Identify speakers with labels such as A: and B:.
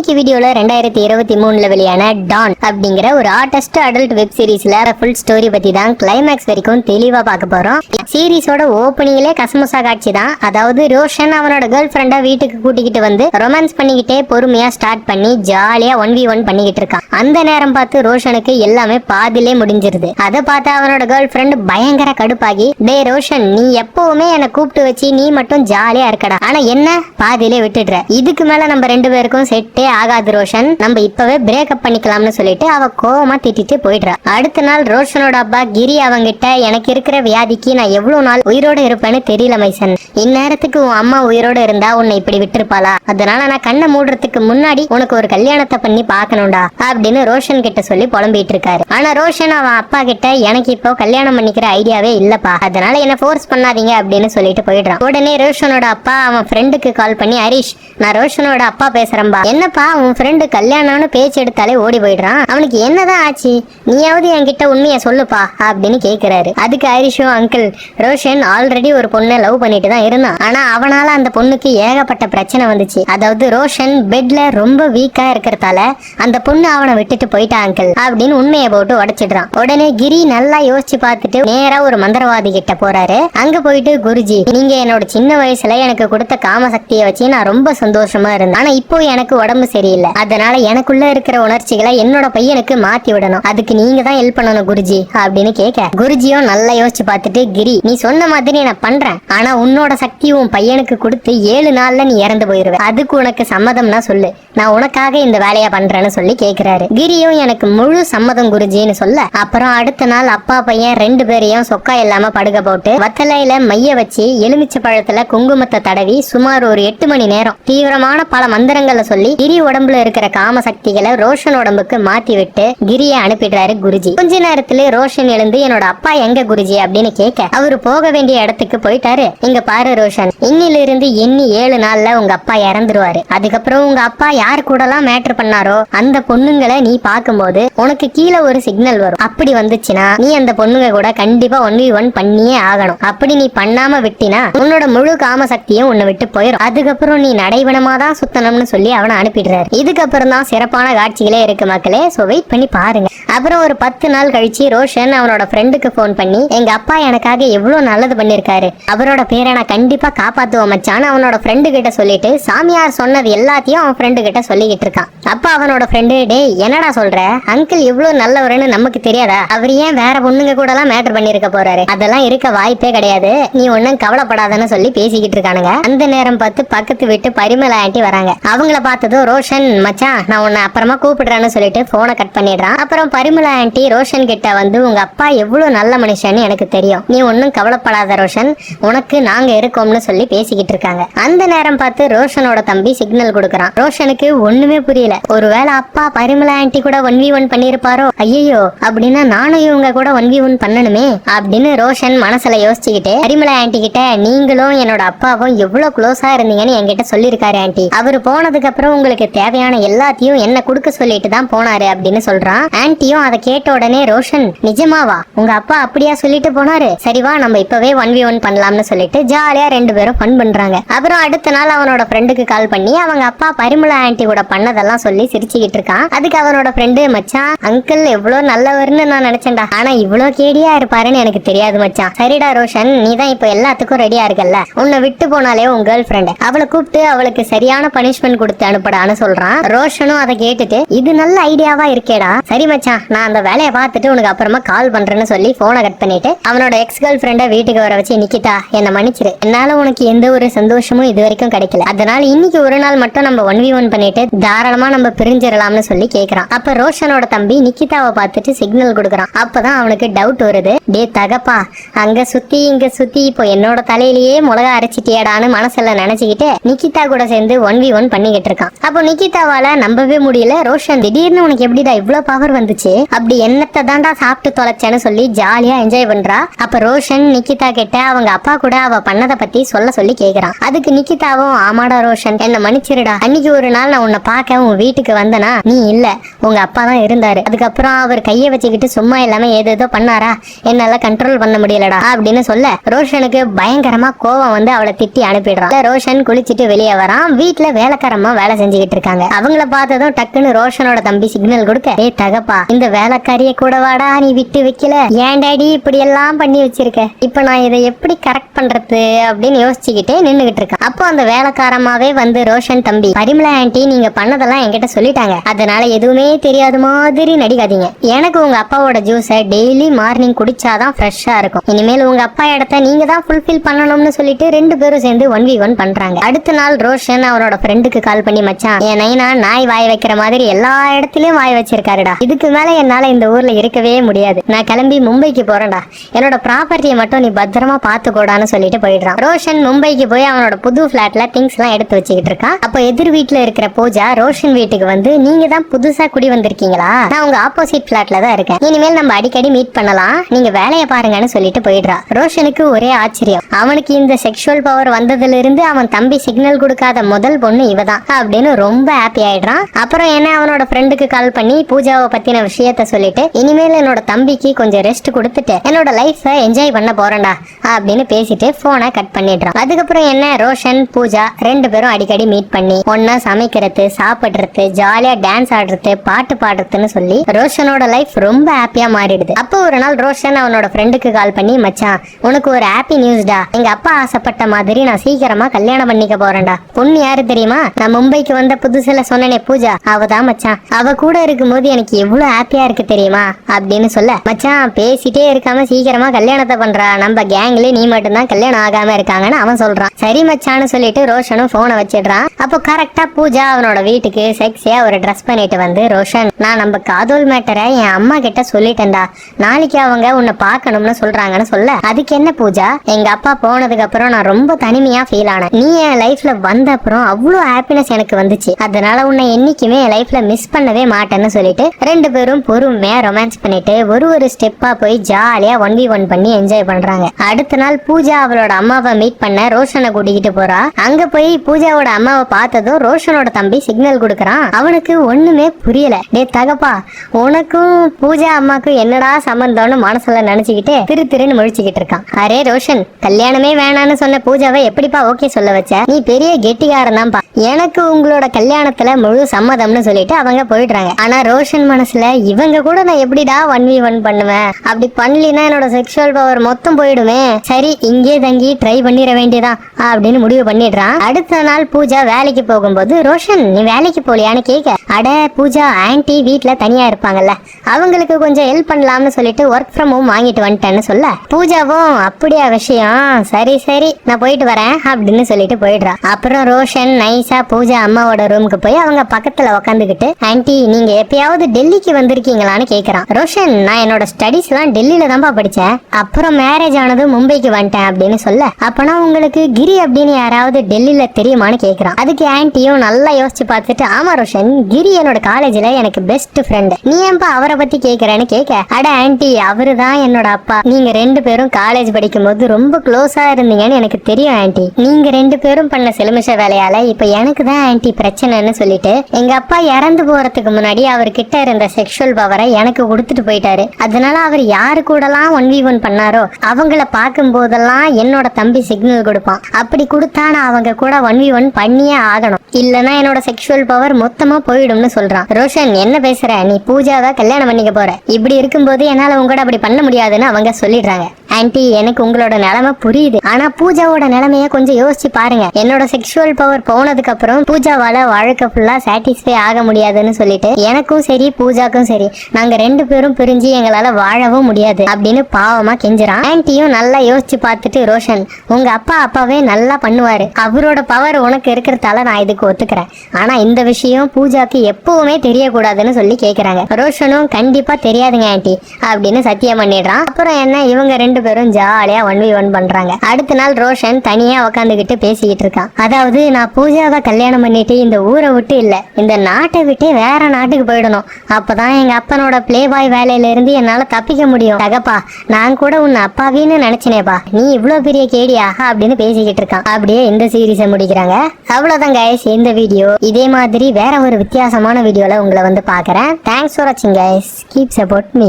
A: இன்னைக்கு வீடியோல ரெண்டாயிரத்தி இருபத்தி மூணுல வெளியான டான் அப்படிங்கிற ஒரு ஆர்டஸ்ட் அடல்ட் வெப் சீரிஸ்ல ஃபுல் ஸ்டோரி பத்தி தான் கிளைமேக்ஸ் வரைக்கும் தெளிவா பார்க்க போறோம். சீரிஸோட ஓப்பனிங்லே கசமுசா காட்சி தான். அதாவது ரோஷன் அவனோட கேர்ள் ஃப்ரெண்டா வீட்டுக்கு கூட்டிக்கிட்டு வந்து ரொமான்ஸ் பண்ணிக்கிட்டே பொறுமையா ஸ்டார்ட் பண்ணி ஜாலியா ஒன் வி ஒன் பண்ணிக்கிட்டு இருக்கான். அந்த நேரம் பார்த்து ரோஷனுக்கு எல்லாமே பாதியிலே முடிஞ்சிருது. அதை பார்த்து அவனோட கேர்ள் ஃப்ரெண்ட் பயங்கர கடுப்பாகி டே ரோஷன் நீ எப்பவுமே என்னை கூப்பிட்டு வச்சு நீ மட்டும் ஜாலியா இருக்கடா. ஆனா என்ன? பாதியிலே விட்டுடுற. இதுக்கு மேல நம்ம ரெண்டு பேருக்கும் செட்டே ஆகாது ரோஷன். நம்ம இப்பவே பிரேக்கப் பண்ணிக்கலாம்னு சொல்லிட்டு அவ கோவமா திட்டிட்டு போயிடுறா. அடுத்த நாள் ரோஷனோட அப்பா கிரி அவங்கிட்ட எனக்கு இருக்கிற வியாதிக்கு நான் எவ்வளவு நாள் உயிரோட இருப்பேன்னு தெரியல மைசன். இந்நேரத்துக்கு உன் அம்மா உயிரோட இருந்தா உன்னை இப்படி விட்டுருப்பாளா? அதனால நான் கண்ணை மூடுறதுக்கு முன்னாடி உனக்கு ஒரு கல்யாணத்தை பண்ணி பாக்கணும்டா அப்படின்னு ரோஷன் கிட்ட சொல்லி புலம்பிட்டு இருக்காரு. ஆனா ரோஷன் அவன் அப்பா கிட்ட எனக்கு இப்போ கல்யாணம் பண்ணிக்கிற ஐடியாவே இல்லப்பா. அதனால என்ன ஃபோர்ஸ் பண்ணாதீங்க அப்படின்னு சொல்லிட்டு போயிடுறான். உடனே ரோஷனோட அப்பா அவன் ஃப்ரெண்டுக்கு கால் பண்ணி ஹரிஷ் நான் ரோஷனோட அப்பா பேசுறேன்பா. என்ன என்னப்பா உன் ஃப்ரெண்டு கல்யாணம்னு பேச்சு எடுத்தாலே ஓடி போயிடுறான். அவனுக்கு என்னதான் ஆச்சு? நீயாவது என்கிட்ட உண்மையை சொல்லுப்பா அப்படின்னு கேக்குறாரு. அதுக்கு ஐரிஷும் அங்கிள் ரோஷன் ஆல்ரெடி ஒரு பொண்ணை லவ் பண்ணிட்டு தான் இருந்தான். ஆனா அவனால அந்த பொண்ணுக்கு ஏகப்பட்ட பிரச்சனை வந்துச்சு. அதாவது ரோஷன் பெட்ல ரொம்ப வீக்கா இருக்கிறதால அந்த பொண்ணு அவனை விட்டுட்டு போயிட்டா அங்கிள் அப்படின்னு உண்மையை போட்டு உடைச்சிடுறான். உடனே கிரி நல்லா யோசிச்சு பார்த்துட்டு நேரா ஒரு மந்திரவாதி கிட்ட போறாரு. அங்க போயிட்டு குருஜி நீங்க என்னோட சின்ன வயசுல எனக்கு கொடுத்த காம சக்தியை வச்சு நான் ரொம்ப சந்தோஷமா இருந்தேன். ஆனா இப்போ எனக்கு உடம்பு உடம்பு சரியில்லை. அதனால எனக்குள்ள இருக்கிற உணர்ச்சிகளை என்னோட பையனுக்கு மாத்தி விடணும். அதுக்கு நீங்க தான் ஹெல்ப் பண்ணணும் குருஜி அப்படின்னு கேட்க குருஜியும் நல்லா யோசிச்சு பார்த்துட்டு கிரி நீ சொன்ன மாதிரி நான் பண்றேன். ஆனா உன்னோட சக்தி உன் பையனுக்கு கொடுத்து ஏழு நாள்ல நீ இறந்து போயிருவ. அதுக்கு உனக்கு சம்மதம்னா சொல்லு. நான் உனக்காக இந்த வேலையை பண்றேன்னு சொல்லி கேக்குறாரு. கிரியும் எனக்கு முழு சம்மதம் குருஜின்னு சொல்ல அப்புறம் அடுத்த நாள் அப்பா பையன் ரெண்டு பேரையும் சொக்கா இல்லாம படுக்க போட்டு வத்தலையில மைய வச்சு எலுமிச்ச பழத்துல குங்குமத்தை தடவி சுமார் ஒரு எட்டு மணி நேரம் தீவிரமான பல மந்திரங்களை சொல்லி கிரி உடம்புல இருக்கிற காம சக்திகளை ரோஷன் உடம்புக்கு மாத்தி விட்டு கிரிய அனுப்பிடுறாரு குருஜி. கொஞ்ச நேரத்துல ரோஷன் எழுந்து என்னோட அப்பா எங்க குருஜி? அப்படின்னு கேட்க அவரு போக வேண்டிய இடத்துக்கு போயிட்டாரு. இங்க பாரு ரோஷன். இன்னில இருந்து எண்ணி ஏழு நாள்ல உங்க அப்பா இறந்துருவாரு. அதுக்கப்புறம் உங்க அப்பா யார் எல்லாம் மேட்டர் பண்ணாரோ அந்த பொண்ணுங்களை நீ பாக்கும்போது உனக்கு கீழே ஒரு சிக்னல் வரும். அப்படி வந்துச்சுன்னா நீ அந்த பொண்ணுங்க கூட கண்டிப்பா ஒன் வி ஒன் பண்ணியே ஆகணும். அப்படி நீ பண்ணாம விட்டினா உன்னோட முழு காம சக்தியும் உன்னை விட்டு போயிடும் அதுக்கப்புறம் நீ நடைபணமா தான் சுத்தணும்னு சொல்லி அவனை அனுப்பிடுறாரு இதுக்கப்புறம் தான் சிறப்பான காட்சிகளே இருக்கு மக்களே. ஸோ வெயிட் பண்ணி பாருங்க. அப்புறம் ஒரு பத்து நாள் கழிச்சு ரோஷன் அவனோட ஃப்ரெண்டுக்கு ஃபோன் பண்ணி எங்க அப்பா எனக்காக எவ்வளோ நல்லது பண்ணியிருக்காரு அவரோட பேரை நான் கண்டிப்பா காப்பாத்துவோம் மச்சான் அவனோட ஃப்ரெண்டு கிட்ட சொல்லிட்டு சாமியார் சொன்னது எல்லாத்தையும் அவன் ஃப்ரெண்டு கிட்ட சொல்லிக்கிட்டு இருக்கான். அப்பா அவனோட ஃப்ரெண்டு டே என்னடா சொல்ற? அங்கிள் எவ்வளோ நல்லவருன்னு நமக்கு தெரியாதா? அவர் ஏன் வேற பொண்ணுங்க கூட எல்லாம் மேட்டர் பண்ணிருக்க போறாரு? அதெல்லாம் இருக்க வாய்ப்பே கிடையாது. நீ ஒன்னும் கவலைப்படாதன்னு சொல்லி பேசிக்கிட்டு இருக்கானுங்க. அந்த நேரம் பார்த்து பக்கத்து வீட்டு பரிமளா ஆண்டி வராங்க. அவங்கள பார்த்ததும் ரோஷன் மச்சான் நான் உன்னை அப்புறமா கூப்பிடுறேன்னு சொல்லிட்டு போனை கட் பண்ணிடுறான். அப்புறம் பரிமளா ஆன்டி ரோஷன் கிட்ட வந்து உங்க அப்பா எவ்வளவு நல்ல மனுஷன்னு எனக்கு தெரியும். நீ ஒன்னும் கவலைப்படாத ரோஷன். உனக்கு நாங்க இருக்கோம்னு சொல்லி பேசிக்கிட்டு இருக்காங்க. அந்த நேரம் பார்த்து ரோஷனோட தம்பி சிக்னல் கொடுக்கறான். ரோஷனுக்கு ஒண்ணுமே புரியல. ஒருவேளை அப்பா பரிமளா ஆன்டி கூட ஒன் வி ஒன் பண்ணிருப்பாரோ ஐயோ அப்படின்னா நானும் இவங்க கூட ஒன் வி ஒன் பண்ணணுமே? அப்படின்னு ரோஷன் மனசுல யோசிச்சுக்கிட்டு பரிமளா ஆன்டி கிட்ட நீங்களும் என்னோட அப்பாவும் எவ்வளவு க்ளோஸா இருந்தீங்கன்னு என்கிட்ட சொல்லியிருக்காரு ஆன்டி அவர் போனதுக்கு அப்புறம் உங்களுக்கு தேவையான எல்லாத்தையும் என்ன கொடுக்க சொல்லிட்டு தான் போனாரு அப்படின்னு சொல்றான். ஆன்ட்டியும் அதை கேட்ட உடனே ரோஷன் நிஜமாவா உங்க அப்பா அப்படியா சொல்லிட்டு போனாரு? சரிவா நம்ம இப்பவே ஒன் வி ஒன் பண்ணலாம்னு சொல்லிட்டு ஜாலியா ரெண்டு பேரும் ஃபன் பண்றாங்க. அப்புறம் அடுத்த நாள் அவனோட ஃப்ரெண்டுக்கு கால் பண்ணி அவங்க அப்பா பரிமள ஆன்ட்டி கூட பண்ணதெல்லாம் சொல்லி சிரிச்சுக்கிட்டு இருக்கான். அதுக்கு அவனோட ஃப்ரெண்டு மச்சான் அங்கிள் எவ்வளவு நல்லவர்னு நான் நினைச்சேன்டா. ஆனா இவ்வளவு கேடியா இருப்பாருன்னு எனக்கு தெரியாது மச்சான் சரிடா ரோஷன் நீ தான் இப்போ எல்லாத்துக்கும் ரெடியா இருக்கல்ல. உன்னை விட்டு போனாலே உன் கேர்ள் ஃப்ரெண்ட் அவளை கூப்பிட்டு அவளுக்கு சரியான பனிஷ்மெண்ட் கொடுத்து அனுப்படான்னு சொல்றான். ரோஷனும் அதை கேட்டுட்டு இது நல்ல ஐடியாவா இருக்கேடா. சரி மச்சான் நான் அந்த வேலையை பார்த்துட்டு உனக்கு அப்புறமா கால் பண்றேன்னு சொல்லி போனை கட் பண்ணிட்டு அவனோட எக்ஸ் கேர்ள் ஃப்ரெண்டை வீட்டுக்கு வர வச்சு நிக்கிதா என்ன மன்னிச்சிரு. என்னால உனக்கு எந்த ஒரு சந்தோஷமும் இது வரைக்கும் கிடைக்கல. அதனால இன்னைக்கு ஒரு நாள் மட்டும் நம்ம ஒன் வி ஒன் பண்ணிட்டு தாராளமா நம்ம பிரிஞ்சிடலாம்னு சொல்லி கேக்குறான். அப்ப ரோஷனோட தம்பி நிக்கிதாவை பார்த்துட்டு சிக்னல் கொடுக்குறான். அப்பதான் அவனுக்கு டவுட் வருது. டே தகப்பா அங்க சுத்தி இங்க சுத்தி இப்போ என்னோட தலையிலேயே மிளகா அரைச்சிட்டியாடான்னு மனசுல நினைச்சுக்கிட்டு நிக்கிதா கூட சேர்ந்து ஒன் வி ஒன் பண்ணிக்கிட்டு இருக்கான். அப்ப நிக்கிதாவால நம்பவே முடியல. ரோஷன் திடீர்னு உனக்கு எப்படிடா இவ்ளோ பவர் வந்துச்சு? அப்படி என்னத்தை தாண்டா சாப்பிட்டு தொலைச்சேன்னு சொல்லி ஜாலியா என்ஜாய் பண்றா. அப்ப ரோஷன் நிக்கிதா கிட்ட அவங்க அப்பா கூட அவ பண்ணதை பத்தி சொல்ல சொல்லி கேக்குறான். அதுக்கு நிக்கிதாவும் ஆமாடா ரோஷன் என்ன மன்னிச்சிருடா. அன்னைக்கு ஒரு நாள் நான் உன்னை பார்க்க உன் வீட்டுக்கு வந்தனா நீ இல்ல. உங்க அப்பா தான் இருந்தாரு. அதுக்கப்புறம் அவர் கையை வச்சுக்கிட்டு சும்மா இல்லாம ஏதேதோ பண்ணாரா? என்னால கண்ட்ரோல் பண்ண முடியலடா அப்படின்னு சொல்ல ரோஷனுக்கு பயங்கரமா கோவம் வந்து அவளை திட்டி அனுப்பிடுறான். ரோஷன் குளிச்சிட்டு வெளியே வரான். வீட்டுல வேலைக்காரமா வேலை செஞ்சு பேசிக்கிட்டு இருக்காங்க அவங்கள பார்த்ததும் டக்குன்னு ரோஷனோட தம்பி சிக்னல் கொடுக்க ஏ தகப்பா இந்த வேலைக்காரிய கூட வாடா நீ விட்டு வைக்கல? ஏன் டாடி இப்படி எல்லாம் பண்ணி வச்சிருக்க? இப்ப நான் இதை எப்படி கரெக்ட் பண்றது? அப்படின்னு யோசிச்சுக்கிட்டே நின்னுகிட்டு இருக்கேன். அப்போ அந்த வேலைக்காரமாவே வந்து ரோஷன் தம்பி பரிமலா ஆண்டி நீங்க பண்ணதெல்லாம் என்கிட்ட சொல்லிட்டாங்க. அதனால எதுவுமே தெரியாத மாதிரி நடிக்காதீங்க. எனக்கு உங்க அப்பாவோட ஜூஸை டெய்லி மார்னிங் குடிச்சாதான் ஃப்ரெஷ்ஷா இருக்கும். இனிமேல் உங்க அப்பா இடத்த நீங்க தான் ஃபுல்ஃபில் பண்ணணும்னு சொல்லிட்டு ரெண்டு பேரும் சேர்ந்து ஒன் வி ஒன் பண்றாங்க. அடுத்த நாள் ரோஷன் அவனோட ஃப்ரெண்டுக்கு கால் பண்ணி மச்சான் என் நைனா நாய் வாய் வைக்கிற மாதிரி எல்லா இடத்துலயும் வாய் வச்சிருக்காருடா. இதுக்கு மேல என்னால இந்த ஊர்ல இருக்கவே முடியாது. நான் கிளம்பி மும்பைக்கு போறேன்டா. என்னோட ப்ராப்பர்ட்டியை மட்டும் நீ பத்திரமா பாத்துக்கோடான்னு சொல்லிட்டு போயிடுறான். ரோஷன் மும்பைக்கு போய் அவனோட புது பிளாட்ல திங்ஸ் எல்லாம் எடுத்து வச்சுக்கிட்டு இருக்கான். அப்போ எதிர் வீட்டுல இருக்கிற பூஜா ரோஷன் வீட்டுக்கு வந்து நீங்க தான் புதுசா குடி வந்திருக்கீங்களா? நான் உங்க ஆப்போசிட் பிளாட்ல தான் இருக்கேன். இனிமேல் நம்ம அடிக்கடி மீட் பண்ணலாம். நீங்க வேலையை பாருங்கன்னு சொல்லிட்டு போயிடுறா. ரோஷனுக்கு ஒரே ஆச்சரியம். அவனுக்கு இந்த செக்ஷுவல் பவர் வந்ததுல இருந்து அவன் தம்பி சிக்னல் கொடுக்காத முதல் பொண்ணு இவதான். அப்படின்னு ரொம்ப ஹாப்பி ஆயிடுறான். அப்புறம் என்ன அவனோட ஃப்ரெண்டுக்கு கால் பண்ணி பூஜாவை பத்தின விஷயத்த சொல்லிட்டு இனிமேல் என்னோட தம்பிக்கு கொஞ்சம் ரெஸ்ட் கொடுத்துட்டு என்னோட லைஃபை என்ஜாய் பண்ண போறேன்டா அப்படின்னு பேசிட்டு போனை கட் பண்ணிடுறான். அதுக்கப்புறம் என்ன ரோஷன் பூஜா ரெண்டு பேரும் அடிக்கடி மீட் பண்ணி ஒன்னா சமைக்கிறது சாப்பிடுறது ஜாலியா டான்ஸ் ஆடுறது பாட்டு பாடுறதுன்னு சொல்லி ரோஷனோட லைஃப் ரொம்ப ஹாப்பியா மாறிடுது. அப்போ ஒரு நாள் ரோஷன் அவனோட ஃப்ரெண்டுக்கு கால் பண்ணி மச்சான் உனக்கு ஒரு ஹாப்பி நியூஸ்டா எங்க அப்பா ஆசைப்பட்ட மாதிரி நான் சீக்கிரமா கல்யாணம் பண்ணிக்க போறேன்டா. பொண்ணு யாரு தெரியுமா? நான் மும்பைக்கு வந்து புதுசுல சொன்னனே பூஜா. அவ தான் மச்சான். அவ கூட இருக்கும்போது எனக்கு எவ்வளவு ஹாப்பியா இருக்கு தெரியுமா? அப்படின்னு சொல்ல மச்சான் பேசிட்டே இருக்காம சீக்கிரமா கல்யாணத்தை பண்றா. நம்ம கேங்ல நீ மட்டும்தான் கல்யாணம் ஆகாம இருக்காங்கன்னு அவன் சொல்றான். சரி மச்சான்னு சொல்லிட்டு ரோஷனும் போனை வச்சிடுறான். அப்போ கரெக்டா பூஜா அவனோட வீட்டுக்கு செக்ஸியா ஒரு ட்ரெஸ் பண்ணிட்டு வந்து ரோஷன் நான் நம்ம காதோல் மேட்டரை என் அம்மா கிட்ட சொல்லிட்டேன்டா. நாளைக்கு அவங்க உன்னை பார்க்கணும்னு சொல்றாங்கன்னு சொல்ல அதுக்கு என்ன பூஜா? எங்க அப்பா போனதுக்கு அப்புறம் நான் ரொம்ப தனிமையா ஃபீல் ஆனேன். நீ என் லைஃப்ல வந்த அப்புறம் அவ்வளோ ஹாப்பினஸ் எனக்கு வந்துச்சு. அதனால உன்னை என்னைக்குமே லைஃப்ல மிஸ் பண்ணவே மாட்டேன்னு சொல்லிட்டு ரெண்டு பேரும் பொறுமையா ரொமான்ஸ் பண்ணிட்டு ஒரு ஒரு ஸ்டெப்பா போய் ஜாலியா ஒன் வி ஒன் பண்ணி என்ஜாய் பண்றாங்க. அடுத்த நாள் பூஜா அவளோட அம்மாவை மீட் பண்ண ரோஷனை கூட்டிக்கிட்டு போறா. அங்க போய் பூஜாவோட அம்மாவை பார்த்ததும் ரோஷனோட தம்பி சிக்னல் கொடுக்கறான். அவனுக்கு ஒண்ணுமே புரியல. டே தகப்பா உனக்கும் பூஜா அம்மாக்கும் என்னடா சம்பந்தம்னு மனசுல நினைச்சுக்கிட்டு திரு திருன்னு முழிச்சுக்கிட்டு இருக்கான். அரே ரோஷன் கல்யாணமே வேணான்னு சொன்ன பூஜாவை எப்படிப்பா ஓகே சொல்ல வச்ச? நீ பெரிய கெட்டிக்காரன் தான்ப்பா. எனக்கு உங்களோட கல்யாணத்துல முழு சம்மதம்னு சொல்லிட்டு அவங்க போயிடுறாங்க. ஆனா ரோஷன் மனசுல இவங்க கூட நான் எப்படிடா ஒன் வி ஒன் பண்ணுவேன்? அப்படி பண்ணலினா என்னோட செக்ஷுவல் பவர் மொத்தம் போயிடுமே. சரி இங்கே தங்கி ட்ரை பண்ணிட வேண்டியதான் அப்படின்னு முடிவு பண்ணிடுறான். அடுத்த நாள் பூஜா வேலைக்கு போகும்போது ரோஷன் நீ வேலைக்கு போலியான்னு கேட்க. அட பூஜா ஆன்ட்டி வீட்ல தனியா இருப்பாங்கல்ல. அவங்களுக்கு கொஞ்சம் ஹெல்ப் பண்ணலாம்னு சொல்லிட்டு ஒர்க் ஃப்ரம் ஹோம் வாங்கிட்டு வந்துட்டேன்னு சொல்ல. பூஜாவும் அப்படியா விஷயம். சரி சரி நான் போயிட்டு வரேன். அப்படின்னு சொல்லிட்டு போயிடுறான் அப்புறம் ரோஷன் நைஸா பூஜா அம்மாவோட ரூமுக்கு போய் அவங்க பக்கத்துல உக்காந்துக்கிட்டு ஆன்ட்டி நீங்க எப்பயாவது டெல்லிக்கு வந்திருக்கீங்களான்னு கேக்குறான். ரோஷன் நான் என்னோட ஸ்டடிஸ் எல்லாம் டெல்லியில தான்ப்பா படிச்சேன். அப்புறம் மேரேஜ் ஆனது மும்பைக்கு வந்துட்டேன் அப்படின்னு சொல்ல அப்பனா உங்களுக்கு கிரி அப்படின்னு யாராவது டெல்லியில தெரியுமான்னு கேக்குறான். அதுக்கு ஆன்டியும் நல்லா யோசிச்சு பார்த்துட்டு ஆமா ரோஷன் கிரி என்னோட காலேஜ்ல எனக்கு பெஸ்ட் ஃப்ரெண்ட் நீ ஏன்பா அவரை பத்தி கேக்குறேன்னு கேட்க அட ஆன்ட்டி அவரு தான் என்னோட அப்பா. நீங்க ரெண்டு பேரும் காலேஜ் படிக்கும்போது ரொம்ப க்ளோஸா இருந்தீங்கன்னு எனக்கு தெரியும் ஆன்ட்டி நீங்க ரெண்டு பேரும் பண்ண சிலுமிஷ வேலையால இப்ப எனக்கு தான் ஆன்ட்டி பிரச்சனைன்னு சொல்லிட்டு எங்க அப்பா இறந்து போறதுக்கு முன்னாடி அவர்கிட்ட இருந்த செக்ஷுவல் பவரை எனக்கு கொடுத்துட்டு போயிட்டாரு. அதனால அவர் யாரு கூடலாம் ஒன் வி ஒன் பண்ணாரோ அவங்கள பார்க்கும் போதெல்லாம் என்னோட தம்பி சிக்னல் கொடுப்பான். அப்படி கொடுத்தா நான் அவங்க கூட ஒன் வி ஒன் பண்ணியே ஆகணும். இல்லனா என்னோட செக்ஷுவல் பவர் மொத்தமா போயிடும்னு சொல்றான். ரோஷன் என்ன பேசுற? நீ பூஜாவை கல்யாணம் பண்ணிக்க போற. இப்படி இருக்கும்போது என்னால உங்களோட அப்படி பண்ண முடியாதுன்னு அவங்க சொல்லிடுறாங்க. ஆன்ட்டி எனக்கு உங்களோட நிலைமை புரியுது. ஆனா பூஜாவோட நிலைமைய கொஞ்சம் யோசிச்சு பாருங்க. என்னோட செக்ஷுவல் பவர் போனதுக்கு அப்புறம் பூஜாவால வாழ்க்கை ஃபுல்லா சாட்டிஸ்ஃபை ஆக முடியாதுன்னு சொல்லிட்டு எனக்கும் சரி பூஜாக்கும் சரி நாங்க ரெண்டு பேரும் பிரிஞ்சு எங்களால வாழவும் முடியாது அப்படின்னு பாவமா கெஞ்சுறான். ஆன்ட்டியும் நல்லா யோசிச்சு பார்த்துட்டு ரோஷன் உங்க அப்பா அப்பாவே நல்லா பண்ணுவாரு. அவரோட பவர் உனக்கு இருக்கிறதால நான் இதுக்கு ஒத்துக்கிறேன். ஆனா இந்த விஷயம் பூஜாக்கு எப்பவுமே தெரியக்கூடாதுன்னு சொல்லி கேக்குறாங்க. ரோஷனும் கண்டிப்பா தெரியாதுங்க ஆன்ட்டி அப்படின்னு சத்தியம் பண்ணிடுறான். அப்புறம் என்ன இவங்க ரெண்டு பேரும் ஜாலியா ஒன் வி ஒன் பண்றாங்க. அடுத்த நாள் ரோஷன் தனியா உக்காந்துகிட்டு பேசிக்கிட்டு இருக்கான் அதாவது நான் பூஜாவை கல்யாணம் பண்ணிட்டு இந்த ஊரை விட்டு இல்ல இந்த நாட்டை விட்டு வேற நாட்டுக்கு போயிடணும். அப்பதான் எங்க அப்பனோட பிளே பாய் வேலையில இருந்து என்னால தப்பிக்க முடியும். தகப்பா நான் கூட உன்னை அப்பாவின்னு நினைச்சனேப்பா. நீ இவ்வளவு பெரிய கேடியா? அப்படின்னு பேசிக்கிட்டு இருக்கான். அப்படியே இந்த சீரீஸை முடிக்கிறாங்க. அவ்வளவுதான் கைஸ் இந்த வீடியோ இதே மாதிரி வேற ஒரு வித்தியாசமான வீடியோல உங்களை வந்து பாக்குறேன் தேங்க்ஸ் ஃபார் வாட்சிங் கைஸ் கீப் சப்போர்ட் மீ